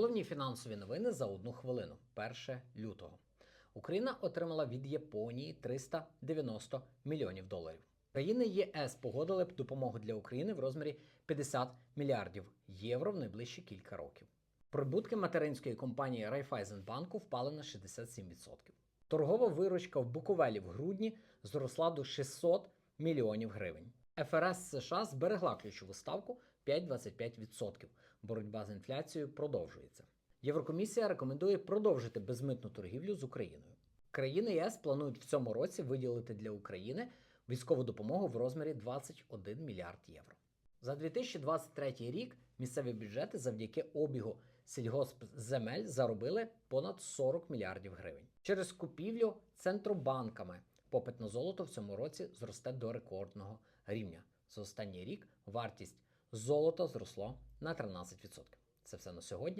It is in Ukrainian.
Головні фінансові новини за одну хвилину. 1 лютого. Україна отримала від Японії 390 мільйонів доларів. Країни ЄС погодили б допомогу для України в розмірі 50 мільярдів євро в найближчі кілька років. Прибутки материнської компанії Райфайзенбанку впали на 67%. Торгова виручка в Буковелі в грудні зросла до 600 мільйонів гривень. ФРС США зберегла ключову ставку 5,25%. Боротьба з інфляцією продовжується. Єврокомісія рекомендує продовжити безмитну торгівлю з Україною. Країни ЄС планують в цьому році виділити для України військову допомогу в розмірі 21 мільярд євро. За 2023 рік місцеві бюджети завдяки обігу сільгоспземель заробили понад 40 мільярдів гривень. Через купівлю центробанками попит на золото в цьому році зросте до рекордного рівня. За останній рік вартість золота зросло на 13%. Це все на сьогодні.